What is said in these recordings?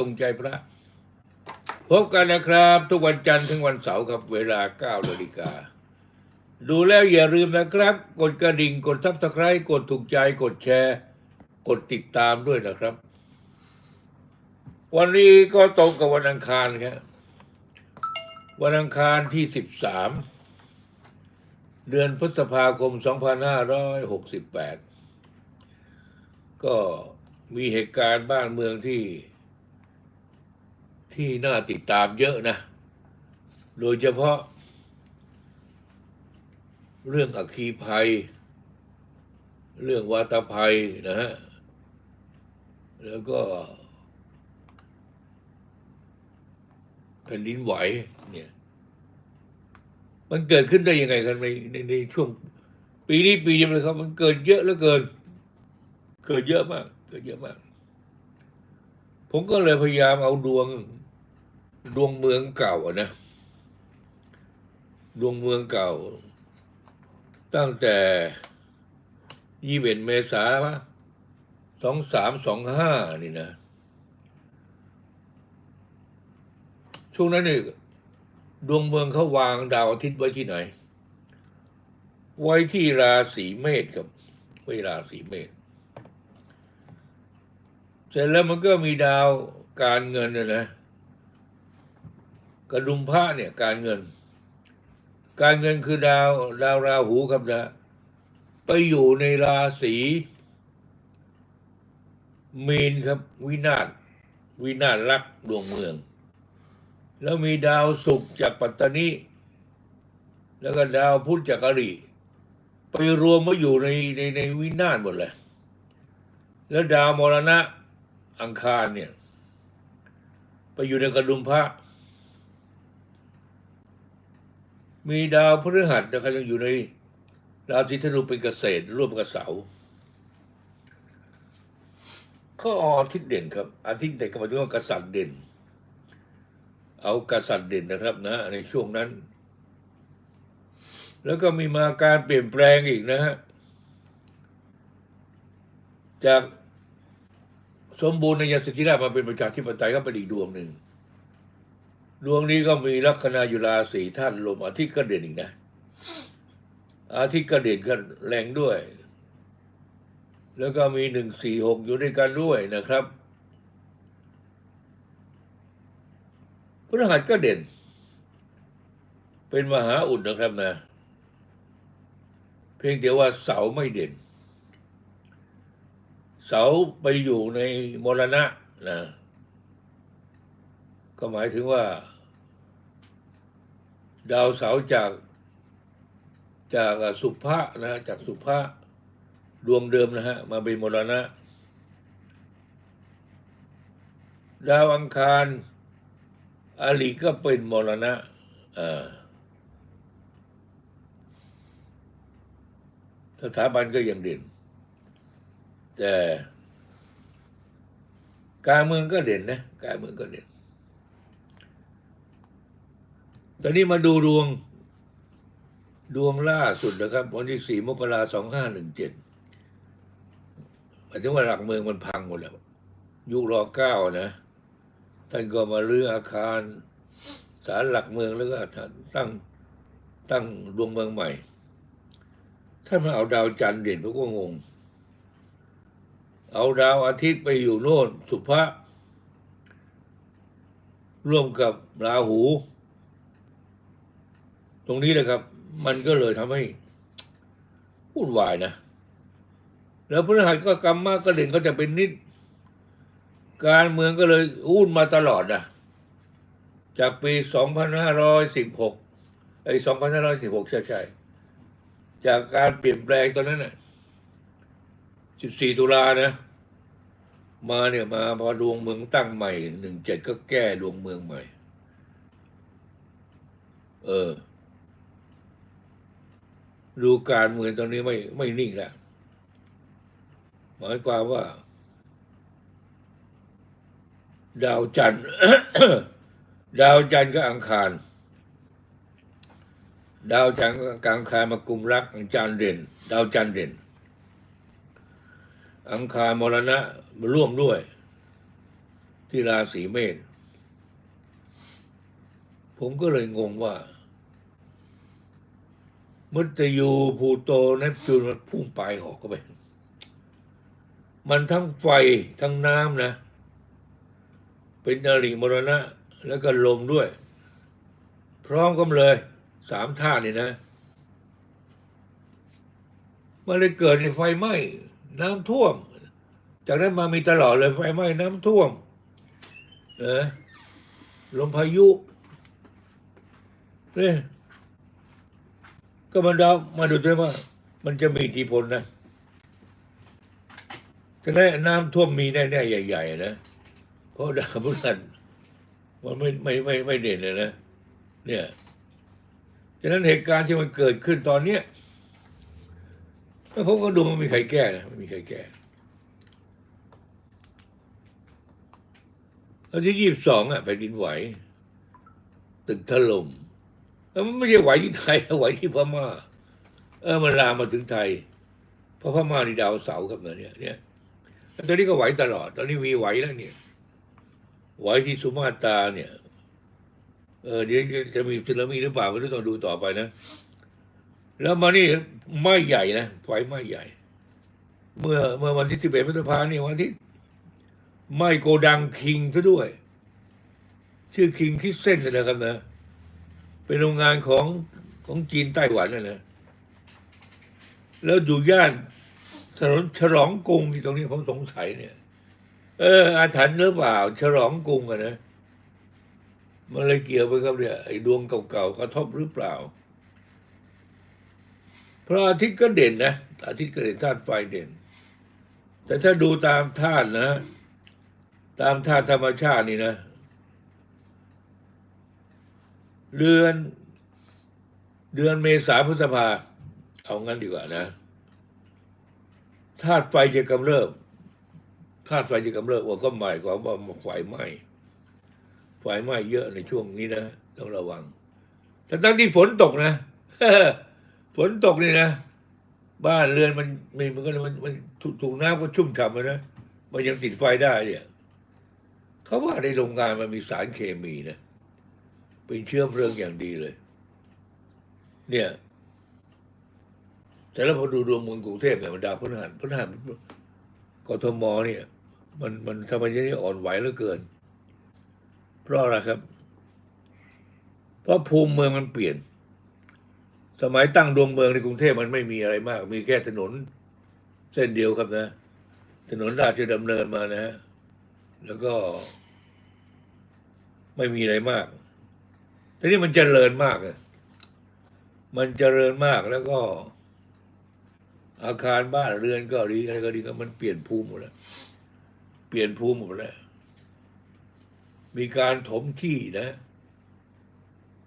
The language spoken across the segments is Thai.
ตรงใจพระพบกันนะครับ ทุกวันจันทร์ถึงวันเสาร์ครับเวลา9นาฬิกา ดูแล้วอย่าลืมนะครับ กดกระดิ่ง กดทับสไครต์กดถูกใจกดแชร์ กดติดตามด้วยนะครับ วันนี้ก็ตรงกับวันอังคารครับวันอังคารที่ 13 เดือนพฤษภาคม 2568 ก็มีเหตุการณ์บ้านเมืองที่ ที่น่าติดตามเยอะนะ โดยเฉพาะ เรื่องอัคคีภัย เรื่องวาตภัยนะฮะ แล้วก็แผ่นดินไหวเนี่ย มันเกิดขึ้นได้ยังไงกันในในในช่วง ปีนี้ปีเดียวเลยครับ มันเกิดเยอะเหลือเกิน เกิดเยอะมาก เกิดเยอะมากผมก็เลยพยายามเอาดวง ดวงเมืองเก่านะ ดวงเมืองเก่า ตั้งแต่ยี่สิบเอ็ดเมษาสองสามสองห้านี่นะ ช่วงนั้นนี่ดวงเมืองเขาวางดาวอาทิตย์ไว้ที่ไหน ไว้ที่ราศีเมษครับไว้ราศีเมษเสร็จแล้วมันก็มีดาวการเงินนี่ยนะ กระดุมพระเนี่ยการเงิน การเงินคือดาวดาวราหูครับนะ ไปอยู่ในราศีมีนครับ วินาศวินาศรักดวงเมือง แล้วมีดาวศุกร์จากปัตตานีแล้วก็ดาวพุธจากอริไปรวมมาอยู่ในในในวินาศหมดเลย แล้วดาวมรณะอังคารเนี่ย ไปอยู่ในกระดุมพระ มีดาวพฤหัสนะครับยังอยู่ในราศีธนูเป็นเกษตรร่วมกับเสาร์ข้ออาทิตย์เด่นครับ อาทิตย์เด่นก็หมายถึงว่ากษัตริย์เด่น เอากษัตริย์เด่นนะครับนะ ในช่วงนั้น แล้วก็มีมาการเปลี่ยนแปลงอีกนะฮะจากสมบูรณ์ในยสิทธิราชมาเป็นประชาธิปไตยก็เป็นอีกดวงหนึ่ง ดวงนี้ก็มีลัคนาอยู่ราศีท่านลมอาทิตย์ก็เด่นอีกนะ อาทิตย์ก็เด่นกันแรงด้วย แล้วก็มีหนึ่งสี่หกอยู่ด้วยกันด้วยนะครับพฤหัสก็เด่น เป็นมหาอุดนะครับนะ เพียงแต่ว่าเสาไม่เด่น เสาไปอยู่ในมรณะนะก็หมายถึงว่า ดาวเสาจากจากสุภะนะฮะจากสุภะดวงเดิมนะฮะมาเป็นมรณะ ดาวอังคารอาลีก็เป็นมรณะสถาบันก็ยังเด่น แต่การเมืองก็เด่นนะการเมืองก็เด่น ตอนนี้มาดูดวง ดวงล่าสุดนะครับ วันที่สี่มกราสองห้าหนึ่งเจ็ดหมายถึงว่าหลักเมืองมันพังหมดแล้ว ยุครอเก้านะ ท่านก็มาเรื้ออาคารศาลหลักเมืองแล้วก็ตั้งตั้งดวงเมืองใหม่ท่านมาเอาดาวจันทร์เด่นผมก็งง เอาดาวอาทิตย์ไปอยู่โน่นสุภาพร่วมกับราหู รงนี้เลยครับ มันก็เลยทำให้วุ่นวายนะ แล้วพฤหัสก็กรรมมากก็เด่นก็จะเป็นนิด การเมืองก็เลยวุ่นมาตลอดนะจากปี 2516ไอ้2516 ใช่ใช่จากการเปลี่ยนแปลงตอนนั้นน่ะ14 ตุลานะ มาเนี่ยมาพอดวงเมืองตั้งใหม่ 17 ก็แก้ดวงเมืองใหม่ เออ ดูการเมืองตอนนี้ไม่ไม่นิ่งแล้วหมายความว่า ดาวจันทร์ดาวจันทร์กับอังคาร ดาวจันทร์กับอังคารมากลุ่มรักอังจันทร์เด่น ดาวจันทร์เด่น อังคารมรณะมาร่วมด้วย ที่ราศีเมษผมก็เลยงงว่า มุตยูพูโตเนปจูนมันพุ่งไปออกก็ไป มันทั้งไฟทั้งน้ำนะ เป็นอริมรณะ แล้วก็ลมด้วย พร้อมกันเลยสามท่านี่นะ มันเลยเกิดในไฟไหม้น้ำท่วม จากนั้นมามีตลอดเลยไฟไหม้น้ำท่วมเออลมพายุเนี่ย ก็มันดาวมาดูด้วยว่า มันจะมีอิทธิพลนะจะได้น้ำท่วมมีแน่ๆใหญ่ๆนะเพราะดาวพฤหัสมันไม่ไม่ไม่ไม่เด่นเลยนะเนี่ยฉะนั้นเหตุการณ์ที่มันเกิดขึ้นตอนเนี้ยผมก็ดูมันไม่มีใครแก้นะไม่มีใครแก้แล้วที่ยี่สิบสองอะแผ่นดินไหว ตึกถล่ม แล้วมันไม่ใช่ไหวที่ไทยไหวที่พม่า เออมันลามมาถึงไทย เพราะพม่านี่ดาวเสาครับเนี่ยเนี่ยตอนนี้ก็ไหวตลอด ตอนนี้มีไหวแล้วเนี่ย ไหวที่สุมาตราเนี่ย เออเดี๋ยวจะมีสึนามิหรือเปล่าไม่รู้ต้องดูต่อไปนะ แล้วมานี่ไม้ใหญ่นะไฟไม้ใหญ่ เมื่อเมื่อวันที่สิบเอ็ดพฤษภาเนี่ยวันที่ไม้โกดังคิงซะด้วย ชื่อคิงคิดเส้นนะครับนะ เป็นโรงงานของของจีนไต้หวันนะนะแล้วอยู่ย่านถนนฉลองกรุงที่ตรงนี้ผมสงสัยเนี่ย เออ อาถรรพ์หรือเปล่า ฉลองกรุงอะนะมันเลยเกี่ยวไปกับเนี่ยไอ้ดวงเก่าๆกระทบหรือเปล่า พระอาทิตย์ก็เด่นนะอาทิตย์ก็เด่นธาตุไฟเด่น แต่ถ้าดูตามธาตุนะ ตามธาตุธรรมชาตินี่นะ เดือน เดือนเมษาพฤษภา เอางั้นดีกว่านะธาตุไฟจะกำเริบธาตุไฟจะกำเริบว่าก็หมายความว่าไฟไหม้ไฟไหม้เยอะในช่วงนี้นะต้องระวังแต่ตั้งที่ฝนตกนะฝนตกนี่นะบ้านเรือนมันมันมันก็มันมันถูกน้ำก็ชุ่มฉ่ำเลยนะมันยังติดไฟได้เนี่ย เขาว่าในโรงงานมันมีสารเคมีนะ เป็นเชื้อเพลิงอย่างดีเลย เนี่ย แต่แล้วพอดูดวงเมืองกรุงเทพเนี่ยมันดาวพฤหัสพฤหัสกทมเนี่ย มันมันทำไมยังนี้อ่อนไหวเหลือเกิน เพราะอะไรครับ เพราะภูมิเมืองมันเปลี่ยน สมัยตั้งดวงเมืองในกรุงเทพมันไม่มีอะไรมาก มีแค่ถนน เส้นเดียวครับนะ ถนนราชดำเนินมานะฮะแล้วก็ไม่มีอะไรมาก ทีนี้มันเจริญมากอะมันเจริญมากแล้วก็ อาคารบ้านเรือนก็ดีอะไรก็ดีก็มันเปลี่ยนภูมิหมดแล้วเปลี่ยนภูมิหมดแล้วมีการถมที่นะ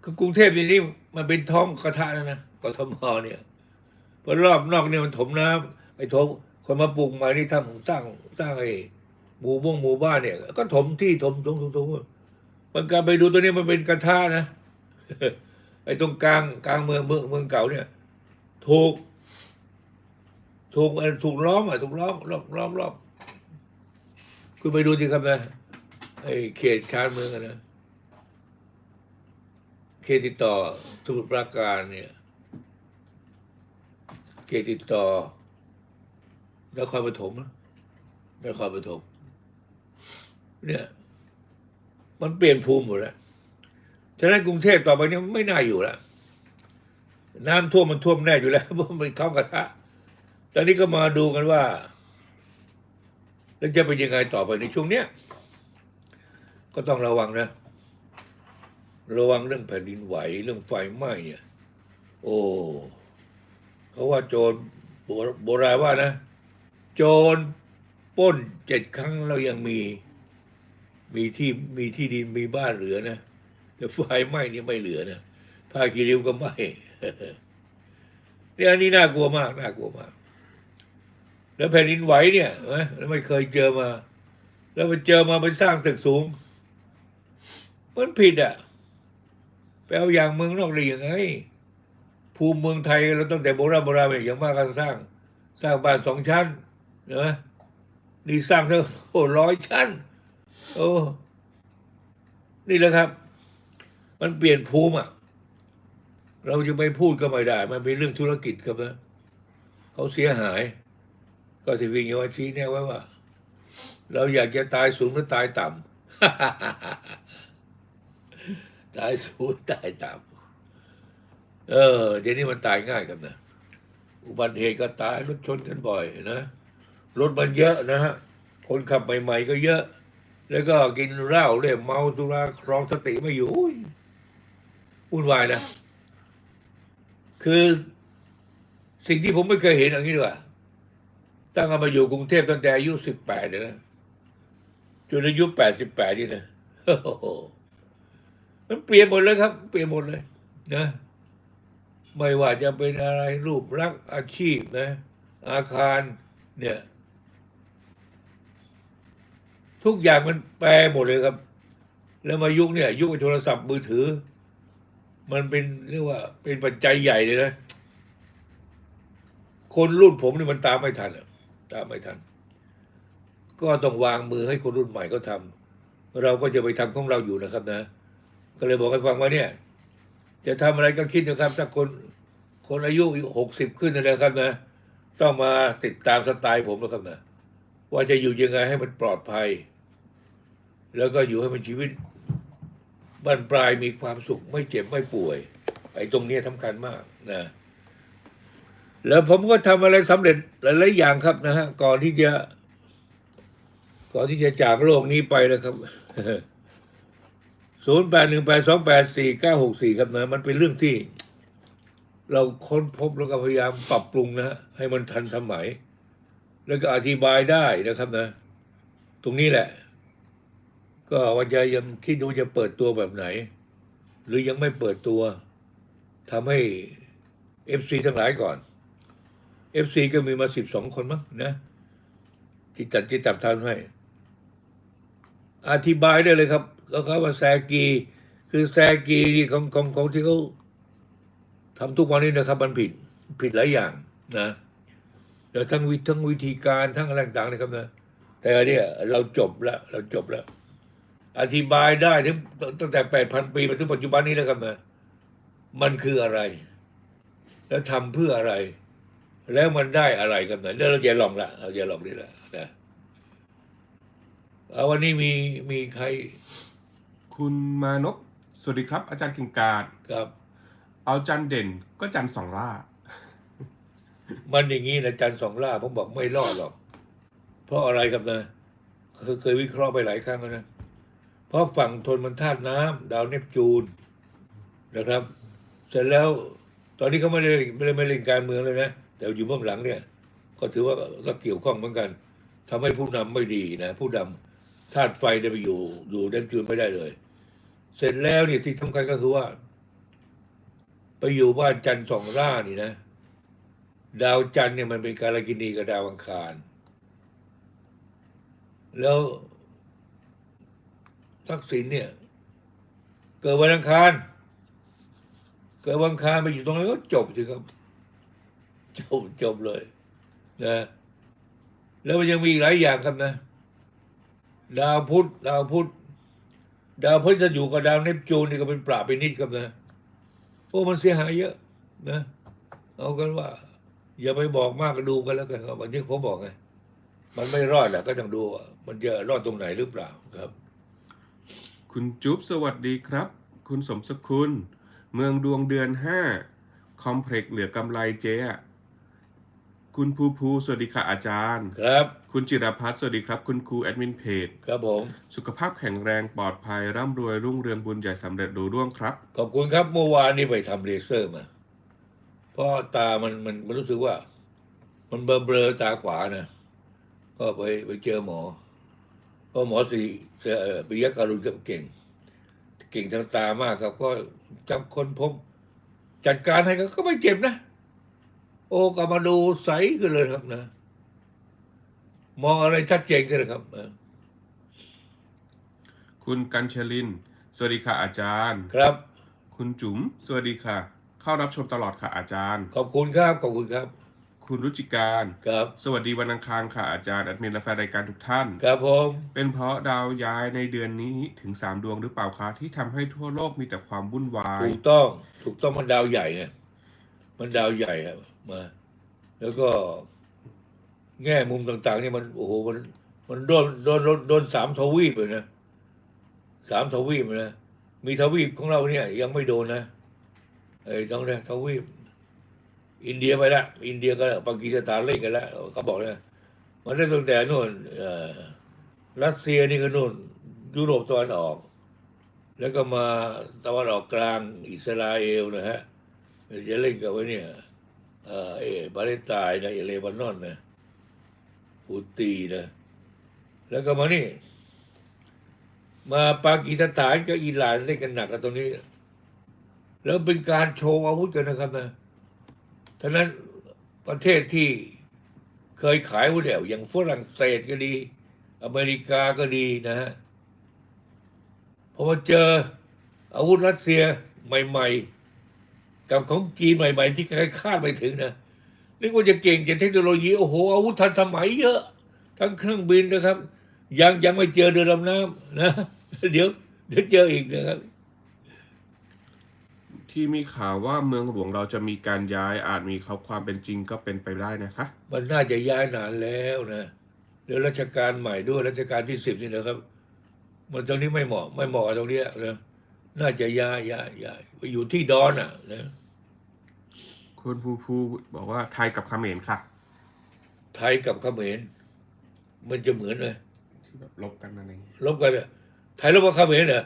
คือกรุงเทพทีนี้มันเป็นท้องกระทะแล้วนะกทมเนี่ยพราะรอบนอกเนี่ยมันถมน้ำไอ้ถมคนมาปลูกใหม่นี่ทำสร้งสร้งไอ้หมู่บ้งหมู่บ้านเนี่ย ก็ถมที่ถมถมถมถมมันการไปดูตัวนี้มันเป็นกระทะนะ ไอ้ตรงกลางกลางเมืองเมืองเมืองเก่าเนี่ย ถูก ถูกอถูกล้อมอะถูกล้อมล้อมล้อมล้อมคุณไปดูสิครับนะไอ้เขตชานเมืองอะนะเขตติดต่อสมุทรปราการเนี่ยเขตติดต่อนครปฐมนครปฐมเนี่ย มันเปลี่ยนภูมิหมดแล้ว ฉะนั้นกรุงเทพต่อไปนี้ไม่น่าอยู่แล้วน้ำท่วมมันท่วมแน่อยู่แล้วเพราะมันเป็นท้องกระทะ ตอนนี้ก็มาดูกันว่า แล้วจะเป็นยังไงต่อไปในช่วงเนี้ยก็ต้องระวังนะ ระวังเรื่องแผ่นดินไหวเรื่องไฟไหม้เนี่ย โอ้เขาว่าโจรโบราณว่านะ โจรป้นเจ็ดครั้งเรายังมี มีที่มีที่ดินมีบ้านเหลือนะ แต่ไฟไหม้นี่ไม่เหลือนะผ้าคีริ้วก็ไหม้เนี่ยอันนี้น่ากลัวมากน่ากลัวมาก แล้วแผ่นดินไหวเนี่ยนไมแล้วไม่เคยเจอมา แล้วมันเจอมาไปสร้างตึกสูง มันผิดอะไปเอาอย่างเมืองนอกเลยยังไงภูมิเมืองไทยเราตั้งแต่โบราณโบราณอย่างมากก็สร้าง สร้างบ้านสองชั้นเนอะนี่สร้างเท่าโอ้ร้อยชั้น โอ้ นี่แหละครับ มันเปลี่ยนภูมิอะ เราจะไปพูดก็ไม่ได้ มันเป็นเรื่องธุรกิจครับนะเขาเสียหาย ก็ที่วิญญาณชี้เนี่ยไว้ว่า เราอยากจะตายสูงหรือตายต่ำตายสูงตายต่ำเออเดี๋ยวนี้มันตายง่ายครับนะอุบัติเหตุก็ตายรถชนกันบ่อยนะรถมันเยอะนะฮะคนขับใหม่ ๆ ก็เยอะ แล้วก็กินเหล้าเล่เมาสุราครองสติไม่อยู่ วุ่นวายนะ คือสิ่งที่ผมไม่เคยเห็นอย่างนี้ดีกว่า ตั้งแต่มาอยู่กรุงเทพตั้งแต่อายุสิบแปดเนี่ยนะจนอายุแปดสิบแปดนี่นะมันเปลี่ยนหมดเลยครับ เปลี่ยนหมดเลย นะ ไม่ว่าจะเป็นอะไรรูปรักษณ์อาชีพนะ อาคาร เนี่ย ทุกอย่างมันแปรหมดเลยครับ แล้วมายุคเนี่ย ยุคไอ้โทรศัพท์มือถือ มันเป็นเรียกว่าเป็นปัจจัยใหญ่เลยนะ คนรุ่นผมนี่มันตามไม่ทันอะตามไม่ทัน ก็ต้องวางมือให้คนรุ่นใหม่เขาทำเราก็จะไปทำของเราอยู่นะครับนะ ก็เลยบอกให้ฟังว่าเนี่ย จะทำอะไรก็คิดนะครับถ้าคนคนอายุหกสิบขึ้นนะครับนะ ต้องมาติดตามสไตล์ผมนะครับนะ ว่าจะอยู่ยังไงให้มันปลอดภัย แล้วก็อยู่ให้มันชีวิต บรรปลายมีความสุขไม่เจ็บไม่ป่วย ไอ้ตรงนี้สำคัญมากนะ แล้วผมก็ทำอะไรสำเร็จหลายๆอย่างครับนะฮะก่อนที่จะ ก่อนที่จะจากโลกนี้ไปนะครับศูนย์แปดหนึ่งแปดสองแปดสี่เก้าหกสี่ครับนะมันเป็นเรื่องที่ เราค้นพบแล้วก็พยายามปรับปรุงนะให้มันทันสมัย แล้วก็อธิบายได้นะครับนะ ตรงนี้แหละ ก็ว่าจะยังคิดดูจะเปิดตัวแบบไหน หรือยังไม่เปิดตัวทำให้เอฟซีทั้งหลายก่อนเอฟซีก็มีมาสิบสองคนมั้งนะที่จัดที่จับทำให้ อธิบายได้เลยครับเขาเขาว่าแซกี คือแซกีที่ของของของที่เขาทำทุกวันนี้นะครับ มันผิดผิดหลายอย่างนะเดี๋ยวทั้งวิทั้งวิธีการทั้งอะไรต่างๆนะครับนะแต่อันเนี้ยเราจบแล้วเราจบแล้ว อธิบายได้ถึงตั้งแต่แปดพันปีมาถึงปัจจุบันนี้แล้วครับนะมันคืออะไร แล้วทำเพื่ออะไร แล้วมันได้อะไรกันนะเดี๋ยวเราจะลองละเราจะลองนี่ละนะเอาวันนี้มีมีใคร คุณมานพสวัสดีครับ อาจารย์กิ่งกาดกับ เอาจันเด่นก็จันสองล่า มันอย่างนี้นะจันทร์สองล่าผมบอกไม่รอดหรอก เพราะอะไรครับนะเคยเคยวิเคราะห์ไปหลายครั้งแล้วนะ เพราะฝั่งทนมันธาตุน้ำดาวเนปจูนนะครับ เสร็จแล้วตอนนี้เขาไม่ได้ไม่ได้ไม่เล่นการเมืองเลยนะ แต่อยู่เบื้องหลังเนี่ย ก็ถือว่าก็เกี่ยวข้องเหมือนกันทำให้ผู้นำไม่ดีนะ ผู้นำธาตุไฟได้ไปอยู่อยู่เนปจูนไม่ได้เลย เสร็จแล้วเนี่ยที่สำคัญก็คือว่า ไปอยู่บ้านจันทร์สองล่านี่นะ ดาวจันทร์เนี่ยมันเป็นการกินีกับดาวอังคาร แล้ว ทักษิณเนี่ย เกิดวันอังคาร เกิดวันอังคารไปอยู่ตรงนั้นก็จบสิครับ จบจบเลยนะแล้วมันยังมีอีกหลายอย่างครับนะ ดาวพุธดาวพุธดาวพุธจะอยู่กับดาวเนปจูนนี่ก็เป็นปราบไปนิดครับนะโอ้มันเสียหายเยอะนะเอากันว่า อย่าไปบอกมากก็ดูกันแล้วกันครับวันที่ผมบอกไงมันไม่รอดแหละก็ต้องดูว่ามันจะรอดตรงไหนหรือเปล่าครับ คุณจุ๊บสวัสดีครับ คุณสมสกุล เมืองดวงเดือนห้าคอมเพล็กซ์เหลือกำไรเจ๊อะคุณภูภูสวัสดีค่ะอาจารย์ ครับ คุณจิรพัฒน์สวัสดีครับ คุณครูแอดมินเพจ ครับผม สุขภาพแข็งแรงปลอดภัย ร่ำรวยรุ่งเรืองบุญใหญ่สำเร็จดูร่วงครับ ขอบคุณครับเมื่อวานนี้ไปทำเลเซอร์มา เพราะตามันมันมันรู้สึกว่า มันเบลอเบลอๆตาขวานะ ก็ไปไปเจอหมอ เพราะหมอสีเอ่อปิยะการุณก็เก่ง เก่งทางตามากครับ ก็จำคนพบจัดการให้ก็ก็ไม่เจ็บนะ โอ้กลับมาดูใสขึ้นเลยครับนะ มองอะไรชัดเจนขึ้นเลยครับเออคุณกัญชลิน สวัสดีค่ะอาจารย์ ครับ คุณจุ๋ม สวัสดีค่ะ เข้ารับชมตลอดค่ะอาจารย์ ขอบคุณครับ ขอบคุณครับ คุณรุจิการครับ สวัสดีวันอังคารค่ะอาจารย์แอดมินและแฟนรายการทุกท่าน ครับผม เป็นเพราะดาวย้ายในเดือนนี้ถึงสามดวงหรือเปล่าคะที่ทำให้ทั่วโลกมีแต่ความวุ่นวาย ถูกต้อง ถูกต้องมันดาวใหญ่ไงมันดาวใหญ่ครับมา แล้วก็แง่มุมต่าง ๆ เนี่ยมันโอ้โหมัน มันโดนโดนโดนโดนสามทวีปเลยนะสามทวีปเลยนะมีทวีปของเราเนี่ย ยังไม่โดนนะไอ้ต้องนะทวีป อินเดียไปแล้วอินเดียก็ปากีสถานเล่นกันแล้วเขาบอกเลยมันเล่นตั้งแต่นู่นรัสเซียนี่ก็นู่น ยุโรปตะวันออก แล้วก็มาตะวันออกกลางอิสราเอลนะฮะจะเล่นกับไว้เนี่ยเอ่อบาเลสไตายนะเลบานอนนะฮูตีนะแล้วก็มานี่ มาปากีสถานกับอิหร่านเล่นกันหนักกันตรงนี้ แล้วเป็นการโชว์อาวุธกันนะครับนะ ท่านั้นประเทศที่เคยขายอาวุธแล้วอย่างฝรั่งเศสก็ดี อเมริกาก็ดีนะฮะพอมาเจออาวุธรัสเซียใหม่ ๆ กับของจีนใหม่ ๆ ที่ใครคาดไม่ถึงนะนึกว่าจะเก่งจะเทคโนโลยีโอ้โหอาวุธทันสมัยเยอะ ทั้งเครื่องบินนะครับ ยังยังไม่เจอเรือดำน้ำนะ เดี๋ยวเดี๋ยวเจออีกนะครับ ที่มีข่าวว่าเมืองหลวงเราจะมีการย้ายอาจมีเขาความเป็นจริงก็เป็นไปได้นะคะ มันน่าจะย้ายนานแล้วนะเดี๋ยวรัชกาลใหม่ด้วยรัชกาลที่สิบนี่นะครับ มันตรงนี้ไม่เหมาะไม่เหมาะกับตรงนี้นะน่าจะย้ายย้ายย้ายไปอยู่ที่ดอนอะนะคุณภูภูบอกว่าไทยกับเขมรค่ะ ไทยกับเขมรมันจะเหมือนเลยที่แบบลบกันอะไรอย่างเงี้ยลบกันเนี่ยไทยลบกับเขมรเหรอ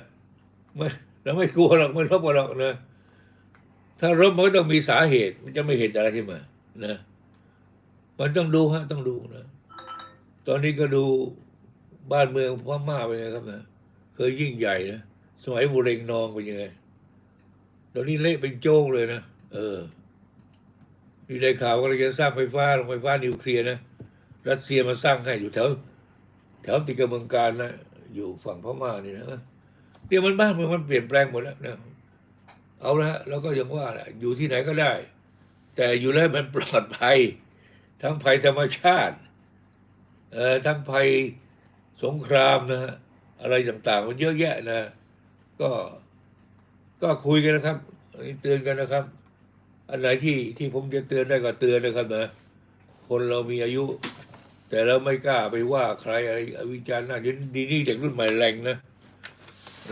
ไม่เราไม่กลัวหรอกไม่ลบกันหรอกนะ ถ้ารบมันก็ต้องมีสาเหตุ มันจะไม่เหตุอะไรขึ้นมานะ มันต้องดูฮะต้องดูนะ ตอนนี้ก็ดูบ้านเมืองพม่าเป็นไงครับนะเคยยิ่งใหญ่นะสมัยบุเรงนองเป็นยังไงตอนนี้เละเป็นโจ้งเลยนะเออมีได้ข่าวว่าเราจะสร้างไฟฟ้าโรงไฟฟ้านิวเคลียร์นะรัสเซียมาสร้างให้อยู่แถวแถวติดกับเมืองการนะอยู่ฝั่งพม่านี่นะเนี่ยมันบ้านเมืองมันเปลี่ยนแปลงหมดแล้วนะ เอาละฮะเราก็ยังว่าอยู่ที่ไหนก็ได้ แต่อยู่แล้วมันปลอดภัย ทั้งภัยธรรมชาติเอ่อทั้งภัยสงครามนะฮะอะไรต่างๆ มันเยอะแยะนะ ก็ก็คุยกันนะครับเตือนกันนะครับ อันไหนที่ที่ผมจะเตือนได้ก็เตือนนะครับนะคนเรามีอายุ แต่เราไม่กล้าไปว่าใครอะไรวิจารณ์หน้าเดี๋ยวดีนี่เด็กรุ่นใหม่แรงนะ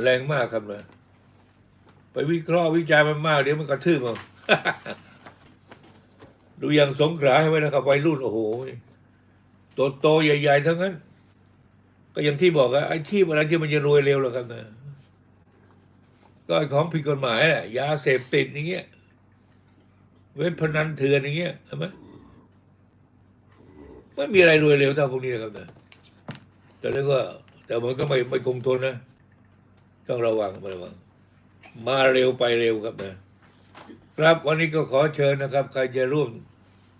แรงมากครับนะ ไปวิเคราะห์วิจารณ์มันมากเดี๋ยวมันกระทืบเอาดูอย่างสงขลาให้ไว้นะครับวัยรุ่นโอ้โหโตโตๆใหญ่ ๆ ทั้งนั้น ก็อย่างที่บอกอะไอ้ที่อะไรที่มันจะรวยเร็วหรอกครับนะก็ไอ้ของผิดกฎหมายแหละยาเสพติดอย่างเงี้ยเว็บพนันเถื่อนอย่างเงี้ยใช่ไหมไม่มีอะไรรวยเร็วเท่าพวกนี้นะครับนะแต่แล้วก็แต่มันก็ไม่ไม่คงทนนะ ต้องระวังระวัง มาเร็วไปเร็วครับนะครับวันนี้ก็ขอเชิญนะครับ ใครจะร่วม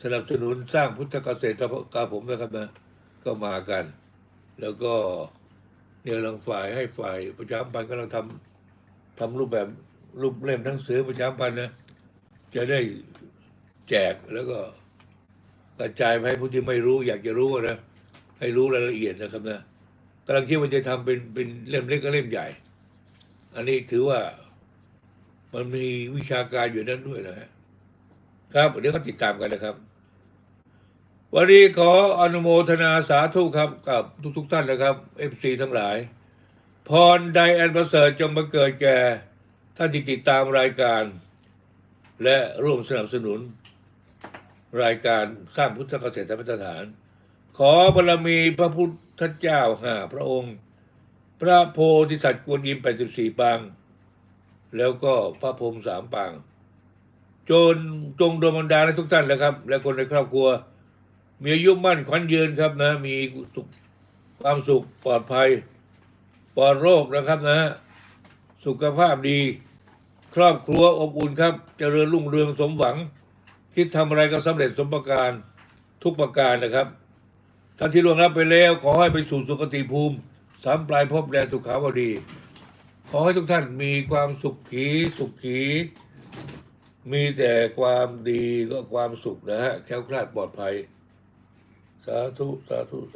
สนับสนุนสร้างพุทธเกษตรกรรมผมนะครับนะก็มากัน แล้วก็เนี่ยรังฝ่ายให้ฝ่ายประชามพันธ์กำลังทำทำรูปแบบรูปเล่มหนังสือประชามพันธ์นะจะได้แจกแล้วก็กระจายไปให้ผู้ที่ไม่รู้ อยากจะรู้นะให้รู้รายละเอียดนะครับนะกำลังคิดว่าจะทำเป็นเป็นเล่มเล็กก็เล่มใหญ่ อันนี้ถือว่า มันมีวิชาการอยู่นั้นด้วยนะฮะครับเดี๋ยวก็ติดตามกันนะครับ วันนี้ขออนุโมทนาสาธุครับ กับทุกๆทท่านนะครับเอฟซีทั้งหลาย พรใดอันประเสริฐจงมาเกิดแก่ท่านที่ติดตามรายการ และร่วมสนับสนุน รายการสร้างพุทธเกษตรมาตรฐาน ขอบารมีพระพุทธเจ้าห้าพระองค์ พระโพธิสัตว์กวนอิมแปดสิบสี่ปาง แล้วก็พระพรหมสามปาง จนจงโดนบันดาลให้ทุกท่านนะครับ และคนในครอบครัว มีอายุมั่นขวัญยืนครับนะ มีสุขความสุขปลอดภัย ปลอดโรคนะครับนะ สุขภาพดี ครอบครัวอบอุ่นครับเจริญรุ่งเรืองสมหวัง คิดทำอะไรก็สำเร็จสมประการทุกประการนะครับท่านที่ล่วงรับไปแล้ว ขอให้ไปสู่สุคติภูมิ สามปลายภพแดนสุขาวดี อให้ทุกท่านมีความสุขขีสุขขีมีแต่ความดีก็ความสุขนะฮะแคล้วคลาดปลอดภัย สาธุ สาธุ